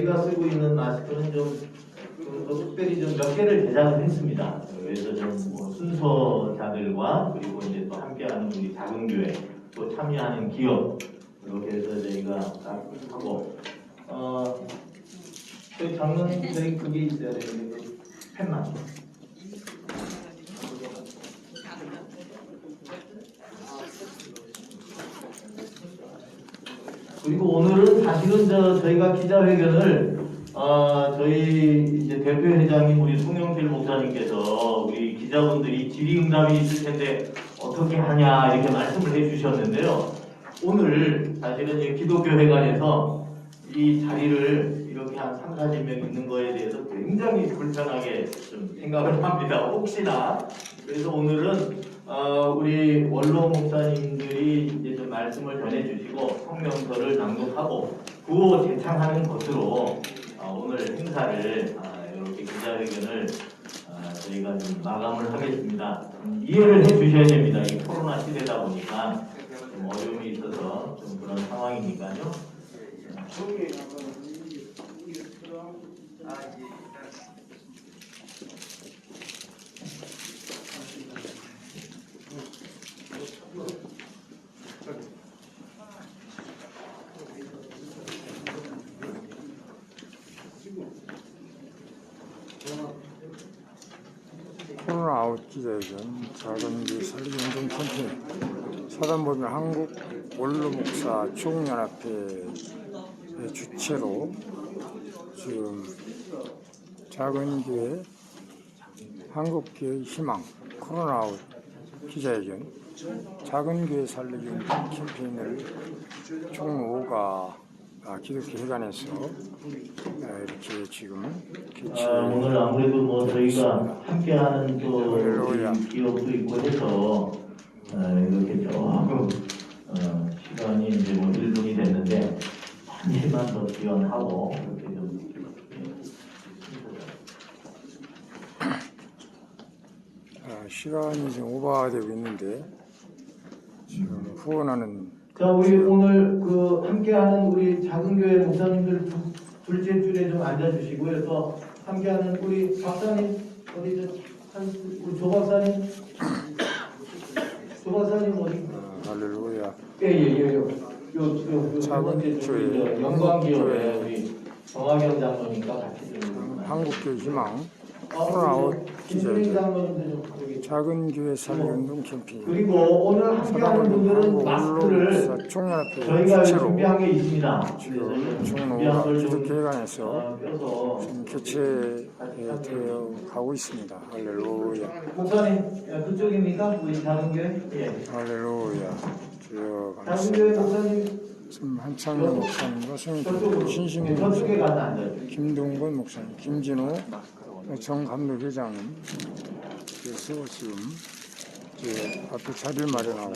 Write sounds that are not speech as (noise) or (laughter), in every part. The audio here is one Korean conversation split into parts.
저희가 쓰고 있는 마스크는 좀, 좀더 특별히 좀 몇 개를 제작을 했습니다. 그래서 좀뭐 순서자들과 그리고 이제 또 함께하는 우리 작은 교회 또 참여하는 기업 이렇게 해서 저희가 다 하고 어 저희 장로님 저희 그게 있어야 되는데 그 펜만 그리고 오늘은 사실은 저 저희가 기자회견을 어, 저희 이제 대표회장님 우리 송영필 목사님께서 우리 기자분들이 질의응답이 있을 텐데 어떻게 하냐 이렇게 말씀을 해주셨는데요. 오늘 사실은 이 기독교회관에서 이 자리를 이렇게 한 3, 40명 있는 거에 대해서 굉장히 불편하게 좀 생각을 (laughs) 합니다. 혹시나 그래서 오늘은 어, 우리 원로 목사님들이 이제 좀 말씀을 전해주시고 성명서를 낭독하고 구호 제창하는 것으로 어, 오늘 행사를 아, 이렇게 기자회견을 아, 저희가 좀 마감을 하겠습니다. 음, 이해를 해 주셔야 됩니다. 이 코로나 시대다 보니까 좀 어려움이 있어서 좀 그런 상황이니까요. 코로나 아웃 기자회견 작은 그 살리운동 캠페인 사단법인 한국 원로 목사 총연합회 주체로 지금 작은 교회 한국교회 희망 코로나 아웃 기자회견 작은 교회 살리기 운동 캠페인을 총 5가 아, 기독교 회관에서 아, 이렇게 지금 아, 오늘 아무래도 뭐 저희가 함께하는 또 할렐루야. 기업도 있고 해서 어, 이렇게 조금 어, 시간이 이제 뭐 1분이 됐는데 한시만 더 지원하고 이렇게 좀 아, 시간이 지금 오버되고 있는데 지금 후원하는 자 우리 오늘 그 함께하는 우리 작은 교회 목사님들 두, 둘째 줄에 좀 앉아주시고요. 또 함께하는 우리 박사님 어디 저한 우리 조 박사님. 조 박사님 어디 어, 할렐루야. 예예예 요. 요, 요, 요, 작은 교회, 영광기업에 한국교회. 우리 정학영 장로님과 같이 좀 한국교회 희망 아, 코로나 우리 아웃 저 김수민 기자회견. 장로님도 좀 여기 작은 교회 살리 운동 캠페인 그리고 오늘 함께하는 분들은 마스크를 저희가 준비한 게 있습니다. 걸좀 기독 교회관에서 어, 껴서 지금 개최되어 가고 있습니다. 할렐루야 목사님 예, 그쪽입니까? 우리 작은 교회? 예. 할렐루야 주여 감사합니다. 지금 한창현 목사님과 저쪽으로 성인교 신신 예, 저쪽에 목사님 앉아요. 김동건 목사님, 김진호 정 감독 회장은 그래서 지금 이제 앞에 자리를 마련하고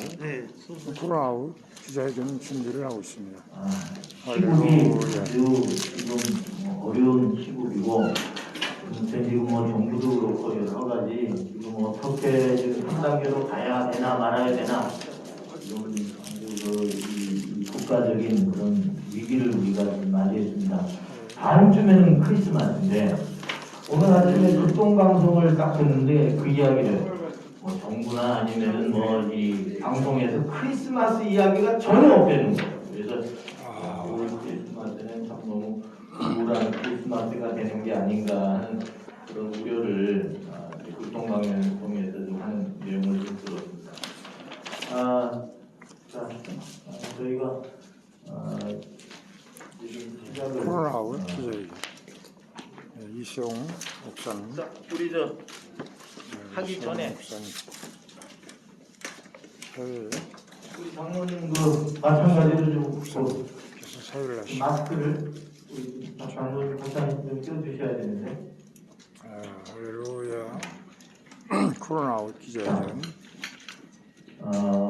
코로나 아웃 기자회견 준비를 하고 있습니다. 아, 시국이 할렐루야. 아주 지금 뭐 어려운 시국이고 지금 뭐 정부도 그렇고 여러 가지 지금 어떻게 지금 3단계로 가야 되나 말아야 되나 그 국가적인 그런 위기를 우리가 지금 맞이했습니다. 다음 주면은 크리스마스인데 오늘 아침에 극동방송을 딱 듣는데 그 이야기를 뭐 정부나 아니면은 뭐 이 방송에서 크리스마스 이야기가 전혀 없다는 거예요. 그래서 아, 올 크리스마스는 참 너무 우울한 크리스마스가 되는 게 아닌가 하는 그런 우려를 아, 극동방송을 통해서 좀 하는 내용을 좀 들었습니다. 아, 자, 아, 저희가 아, 지금 시작을 이세용 목사님 자, 우리 저 네, 하기 전에. 목사님 해외 우리 장로님 그 마찬가지로 좀 그, 계속 사회를 하시고 마스크를 우리 장로님 박사님 좀 껴주셔야 되는데. 아, 할렐루야. (clears throat) 코로나 어,